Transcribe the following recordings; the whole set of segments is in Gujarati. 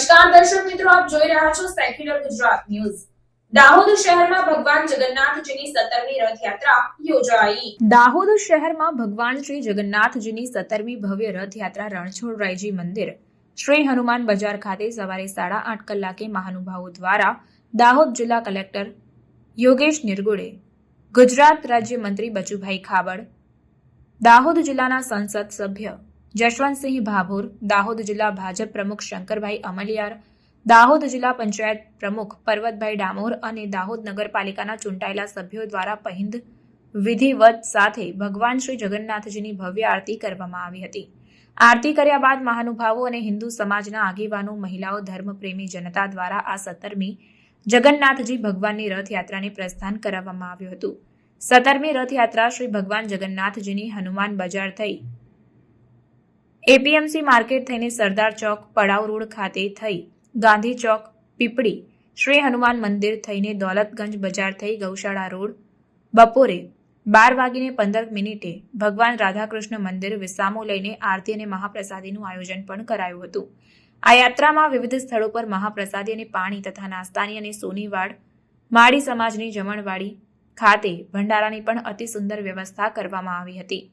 નમસ્કાર, દર્શક મિત્રો, આપ જોઈ રહ્યા છો સેક્યુલર ગુજરાત ન્યૂઝ દાહોદ શહેરમાં ભગવાન જગન્નાથજીની સત્તરમી રથયાત્રા યોજાઈ. દાહોદ શહેરમાં ભગવાન શ્રી સત્તરમી હનુમાન બજાર ખાતે સવારે સાડા આઠ કલાકે મહાનુભાવો દ્વારા દાહોદ જિલ્લા કલેક્ટર યોગેશ નિર્ગુડે, ગુજરાત રાજ્ય મંત્રી બચુભાઈ ખાબડ, દાહોદ જિલ્લાના સંસદ સભ્ય જશવંતસિંહ ભાભોર, દાહોદ જિલ્લા ભાજપ પ્રમુખ શંકરભાઈ અમલિયાર, દાહોદ જિલ્લા પંચાયત પ્રમુખ પર્વતભાઈ ડામોર અને દાહોદ નગરપાલિકાના ચૂંટાયેલા સભ્યો દ્વારા પહિંદ વિધિવત સાથે ભગવાન શ્રી જગન્નાથજીની ભવ્ય આરતી કરવામાં આવી હતી. આરતી કર્યા બાદ મહાનુભાવો અને હિન્દુ સમાજના આગેવાનો, મહિલાઓ, ધર્મપ્રેમી જનતા દ્વારા આ સત્તરમી જગન્નાથજી ભગવાનની રથયાત્રાને પ્રસ્થાન કરાવવામાં આવ્યું હતું. સત્તરમી રથયાત્રા શ્રી ભગવાન જગન્નાથજીની હનુમાન બજાર થઈ એપીએમસી માર્કેટ થઈને સરદાર ચોક, પડાવ રોડ ખાતે થઈ ગાંધી ચોક, પીપળી, શ્રી હનુમાન મંદિર થઈને દોલતગંજ બજાર થઈ ગૌશાળા રોડ. બપોરે બાર વાગીને પંદર મિનિટે ભગવાન રાધાકૃષ્ણ મંદિર વિસામો લઈને આરતી અને મહાપ્રસાદીનું આયોજન પણ કરાયું હતું. આ યાત્રામાં વિવિધ સ્થળો પર મહાપ્રસાદી અને પાણી તથા નાસ્તાની અને સોનીવાડ, માળી સમાજની જમણવાડી ખાતે ભંડારાની પણ અતિ સુંદર વ્યવસ્થા કરવામાં આવી હતી.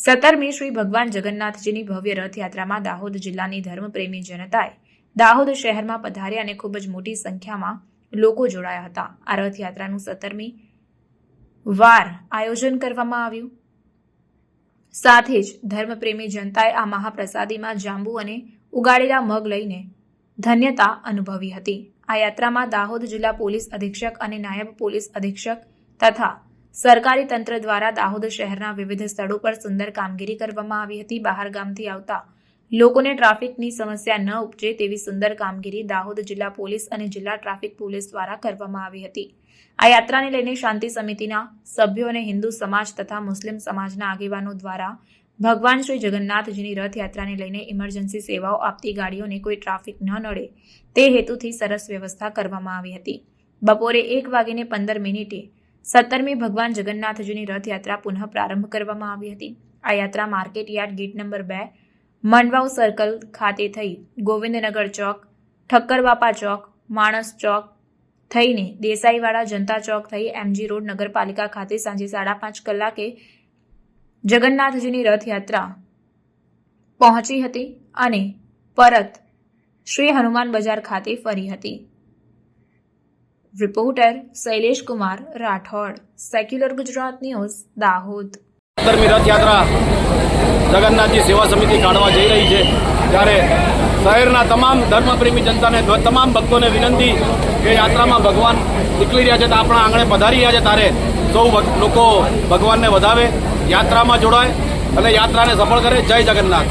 સત્તરમી શ્રી ભગવાન જગન્નાથજીની ભવ્ય રથયાત્રામાં દાહોદ જિલ્લાની ધર્મપ્રેમી જનતાએ દાહોદ શહેરમાં પધાર્યા અને ખૂબ જ મોટી સંખ્યામાં લોકો જોડાયા હતા. આ રથયાત્રાનું સત્તરમી વાર આયોજન કરવામાં આવ્યું. સાથે જ ધર્મપ્રેમી જનતાએ આ મહાપ્રસાદીમાં જાંબુ અને ઉગાડેલા મગ લઈને ધન્યતા અનુભવી હતી. આ યાત્રામાં દાહોદ જિલ્લા પોલીસ અધિક્ષક અને નાયબ પોલીસ અધિક્ષક તથા સરકારી તંત્ર દ્વારા દાહોદ શહેરના વિવિધ સ્થળો પર સુંદર કામગીરી કરવામાં આવી હતી. બહાર ગામથી આવતા લોકોને ટ્રાફિકની સમસ્યા ન ઉપજે તેવી સુંદર કામગીરી દાહોદ જિલ્લા પોલીસ અને જિલ્લા ટ્રાફિક પોલીસ દ્વારા કરવામાં આવી હતી. આ યાત્રાને લઈને શાંતિ સમિતિના સભ્યો અને હિન્દુ સમાજ તથા મુસ્લિમ સમાજના આગેવાનો દ્વારા ભગવાન શ્રી જગન્નાથજીની રથયાત્રાને લઈને ઇમરજન્સી સેવાઓ આપતી ગાડીઓને કોઈ ટ્રાફિક ન નડે તે હેતુથી સરસ વ્યવસ્થા કરવામાં આવી હતી. બપોરે એક વાગીને પંદર મિનિટે સત્તરમી ભગવાન જગન્નાથજીની રથયાત્રા પુનઃ પ્રારંભ કરવામાં આવી હતી. આ યાત્રા માર્કેટ યાર્ડ ગેટ નંબર બે મંડવાવ સર્કલ ખાતે થઈ. ગોવિંદનગર ચોક, ઠક્કરબાપા ચોક, માણસ ચોક થઈને દેસાઈવાડા જનતા ચોક થઈ એમજી રોડ નગરપાલિકા ખાતે સાંજે સાડા પાંચ કલાકે જગન્નાથજીની રથયાત્રા પહોંચી હતી અને પરત શ્રી હનુમાન બજાર ખાતે ફરી હતી. Reporter Shailesh Kumar Rathod. Secular Gujarat news Dahod. સત્તરમી રથયાત્રા જગન્નાથજી સેવા સમિતિ કાઢવા જઈ રહી છે. ત્યારે શહેરના તમામ ધર્મપ્રેમી જનતાને તમામ ભક્તોને વિનંતી કે યાત્રામાં ભગવાન નીકળી રહ્યા છે તો આપણા આંગણે પધારી રહ્યા છે. ત્યારે સૌ લોકો ભગવાનને વધાવે, યાત્રામાં જોડાય અને યાત્રાને સફળ કરે. જય જગન્નાથ.